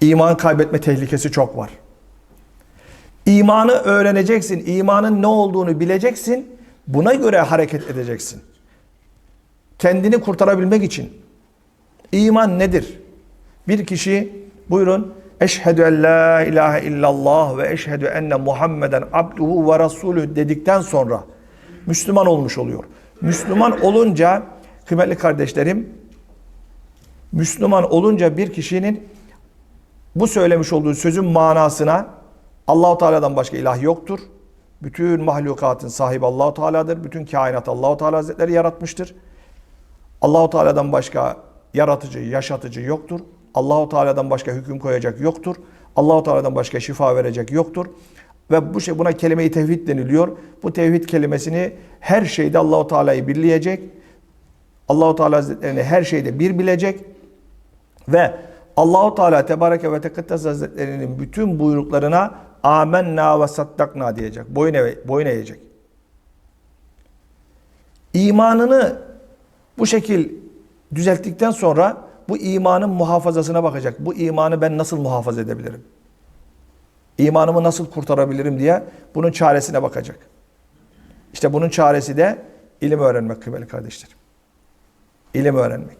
İman kaybetme tehlikesi çok var. İmanı öğreneceksin. İmanın ne olduğunu bileceksin. Buna göre hareket edeceksin. Kendini kurtarabilmek için. İman nedir? Bir kişi buyurun Eşhedü en la ilahe illallah ve eşhedü enne Muhammeden abduhu ve rasulü dedikten sonra Müslüman olmuş oluyor. Müslüman olunca kıymetli kardeşlerim Müslüman olunca bir kişinin bu söylemiş olduğu sözün manasına Allahu Teala'dan başka ilah yoktur. Bütün mahlukatın sahibi Allahu Teala'dır. Bütün kainat Allahu Teala Hazretleri yaratmıştır. Allahu Teala'dan başka yaratıcı, yaşatıcı yoktur. Allahu Teala'dan başka hüküm koyacak yoktur. Allahu Teala'dan başka şifa verecek yoktur. Ve bu şey buna kelime-i tevhid deniliyor. Bu tevhid kelimesini her şeyde Allahu Teala'yı birleyecek. Allahu Teala Hazretlerini her şeyde bir bilecek ve Allahu Teala Tebareke ve Tekaddes Hazretlerinin bütün buyruklarına amenna ve saddakna diyecek. Boyun, eğ- boyun eğecek. İmanını bu şekil düzelttikten sonra bu imanın muhafazasına bakacak. Bu imanı ben nasıl muhafaza edebilirim? İmanımı nasıl kurtarabilirim diye bunun çaresine bakacak. İşte bunun çaresi de ilim öğrenmek kıymetli kardeşlerim. İlim öğrenmek.